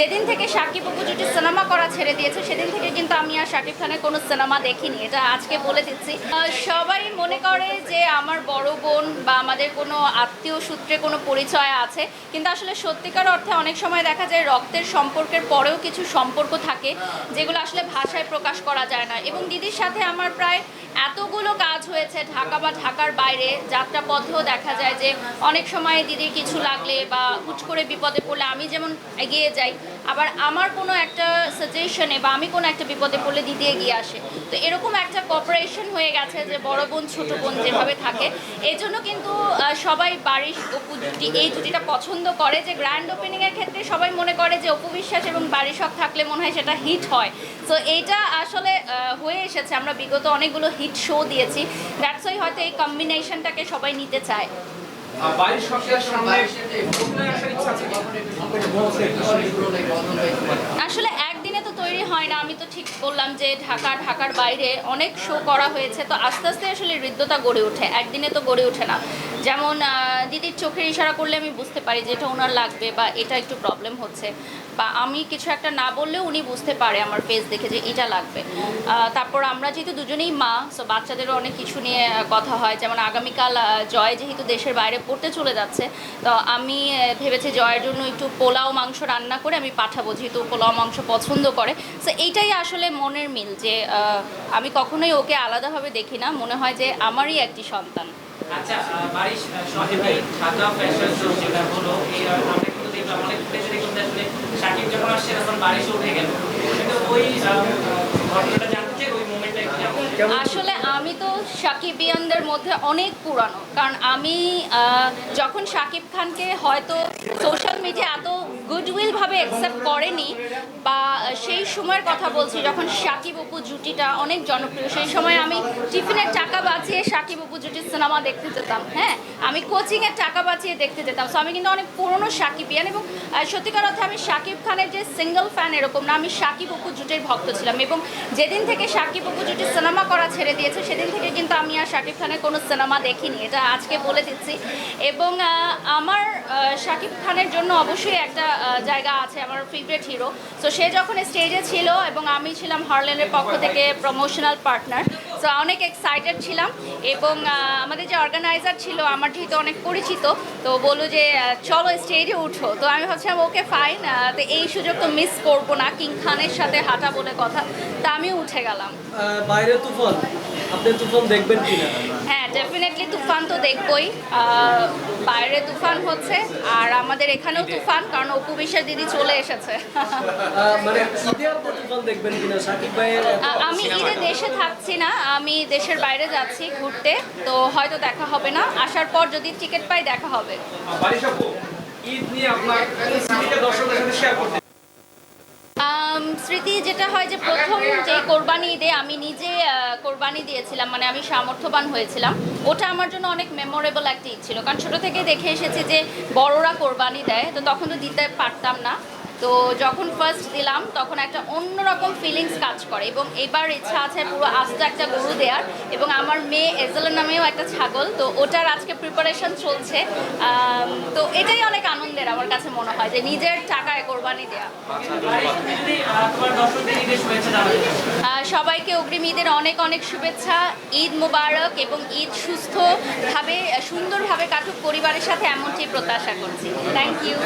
যেদিন থেকে সাকিব অপু জুটি সিনেমা করা ছেড়ে দিয়েছে, সেদিন থেকে কিন্তু আমি আর শাকিব খানের কোনো সিনেমা দেখিনি, এটা আজকে বলে দিচ্ছি। সবাই মনে করে যে আমার বড় বোন বা আমাদের কোনো আত্মীয় সূত্রে কোনো পরিচয় আছে, কিন্তু আসলে সত্যিকার অর্থে অনেক সময় দেখা যায় রক্তের সম্পর্কের পরেও কিছু সম্পর্ক থাকে, যেগুলো আসলে ভাষায় প্রকাশ করা যায় না। এবং দিদির সাথে আমার প্রায় এতগুলো কাজ হয়েছে ঢাকা বা ঢাকার বাইরে, যাত্রাপথেও দেখা যায় যে অনেক সময় দিদির কিছু লাগলে বা হুট করে বিপদে পড়লে আমি যেমন এগিয়ে যাই, আবার আমার কোনো একটা সাজেশনে বা আমি কোনো একটা বিপদে পড়লে দিদি এগিয়ে আসে। তো এরকম একটা কপারেশন হয়ে গেছে যে বড় বোন, ছোট বোন যেভাবে থাকে, এই জন্য কিন্তু সবাই বাড়ির অপু জুটি, এই জুটিটা পছন্দ করে যে গ্র্যান্ড ওপেনিংয়ের ক্ষেত্রে সবাই মনে করে যে অপু বিশ্বাস এবং বাড়ি সব থাকলে মনে হয় সেটা হিট হয়। তো এইটা আসলে হয়ে এসেছে। আমরা বিগত অনেকগুলো হিট শো দিয়েছি। দ্যাটস ওই হয়তো এই কম্বিনেশনটাকে সবাই নিতে চায়। আসলে হয় না, আমি তো ঠিক বললাম যে ঢাকা, ঢাকার বাইরে অনেক শো করা হয়েছে। তো আস্তে আস্তে আসলে হৃদ্যতা গড়ে ওঠে, একদিনে তো গড়ে ওঠে না। যেমন দিদির চোখের ইশারা করলে আমি বুঝতে পারি যে এটা ওনার লাগবে বা এটা একটু প্রবলেম হচ্ছে। বা আমি কিছু একটা না বললেও উনি বুঝতে পারে আমার ফেস দেখে যে এটা লাগবে। তারপর আমরা যেহেতু দুজনেই মা সো বাচ্চাদেরও অনেক কিছু নিয়ে কথা হয়। যেমন আগামীকাল জয় যেহেতু দেশের বাইরে পড়তে চলে যাচ্ছে, তো আমি ভেবেছি জয়ের জন্য একটু পোলাও, মাংস রান্না করে আমি পাঠাবো। যেহেতু পোলাও, মাংস পছন্দ করে সো এইটাই আসলে মনের মিল যে আমি কখনোই ওকে আলাদাভাবে দেখি না। মনে হয় যে আমারই একটি সন্তান। আচ্ছা আহ, বাড়ির ঢাকা ফ্যাশন শো যেটা হলো এই আমরা কিন্তু দেখলাম অনেক ফুটেজে দেখলাম আসলে সাকিব যখন আসছে তখন বাড়ি উঠে গেল। কিন্তু ওই ঘটনাটা জানতে চাই ওই মোমেন্টটা আসলে আমি তো সাকিবিয়ানদের মধ্যে অনেক পুরানো। কারণ আমি যখন শাকিব খানকে হয়তো সোশ্যাল মিডিয়া এত গুডউইল ভাবে অ্যাকসেপ্ট করেনি বা সেই সময়ের কথা বলছি যখন সাকিব অপু জুটিটা অনেক জনপ্রিয় সেই সময় আমি টিফিনের টাকা বাঁচিয়ে সাকিব অপু জুটির সিনেমা দেখতে যেতাম হ্যাঁ? আমি কোচিংয়ের টাকা বাঁচিয়ে দেখতে যেতাম। সো আমি কিন্তু অনেক পুরনো সাকিবিয়ান এবং সত্যিকার অর্থে আমি সাকিব খানের যে সিঙ্গেল ফ্যান এরকম না আমি সাকিব অপু জুটির ভক্ত ছিলাম এবং যেদিন থেকে সাকিব অপু জুটি সিনেমা করা ছেড়ে দিয়েছে সেদিন থেকে কিন্তু আমি আর সাকিব খানের কোনো সিনেমা দেখিনি এটা আজকে বলে দিচ্ছি। এবং আমার সাকিব খানের জন্য অবশ্যই একটা আহ, জায়গা আছে আমার ফেভারিট হিরো তো সে যখন স্টেজে ছিল এবং আমি ছিলাম হারল্যান্ডের পক্ষ থেকে প্রমোশনাল পার্টনার তো অনেক এক্সাইটেড ছিলাম এবং আমাদের যে অর্গানাইজার ছিল আমার যেহেতু অনেক পরিচিত তো বলল যে চলো স্টেজে উঠো। তো আমি ভাবছিলাম ওকে ফাইন তো এই সুযোগ তো মিস করব না। কিং খানের সাথে হাঁটা বলে কথা। তা আমি উঠে গেলাম। বাইরে তুফান। আপনি তুফান দেখবেন কিনা? ডেফিনেটলি তুফান তো দেখবই। বাইরে তুফান হচ্ছে আর আমাদের এখানেও তুফান কারণ অপু বিশ্বাস দিদি চলে এসেছে। মানে আমি ঈদে দেশে থাকছি না আমি দেশের বাইরে যাচ্ছি ঘুরতে তো হয়তো দেখা হবে না। আসার পর যদি টিকিট পাই দেখা হবে। ঈদ নিয়ে আপনার দর্শকদের সাথে শেয়ার করতে স্মৃতি যেটা হয় যে প্রথম যে কোরবানি ঈদে আমি নিজে কোরবানি দিয়েছিলাম মানে আমি সামর্থ্যবান হয়েছিলাম, ওটা আমার জন্য অনেক মেমোরেবল একটা ঈদ ছিল। কারণ ছোটো থেকে দেখে এসেছি যে বড়রা কোরবানি দেয়, তো তখন তো দিতে পারতাম না। তো যখন ফার্স্ট দিলাম, তখন একটা অন্যরকম ফিলিংস কাজ করে এবং এবার ইচ্ছা আছে পুরো আস্ত একটা গরু দেওয়ার এবং আমার মেয়ে এজেলের নামেও একটা ছাগল, তো ওটার আজকে প্রিপারেশন চলছে। তো এটাই অনেক আনন্দের আমার কাছে মনে হয় যে নিজের টাকায় কোরবানি দেওয়া সবাইকে অগ্রিম ঈদের অনেক অনেক শুভেচ্ছা, ঈদ মোবারক এবং ঈদ সুস্থভাবে, সুন্দরভাবে কাটুক পরিবারের সাথে এমনটি প্রত্যাশা করছি। Thank you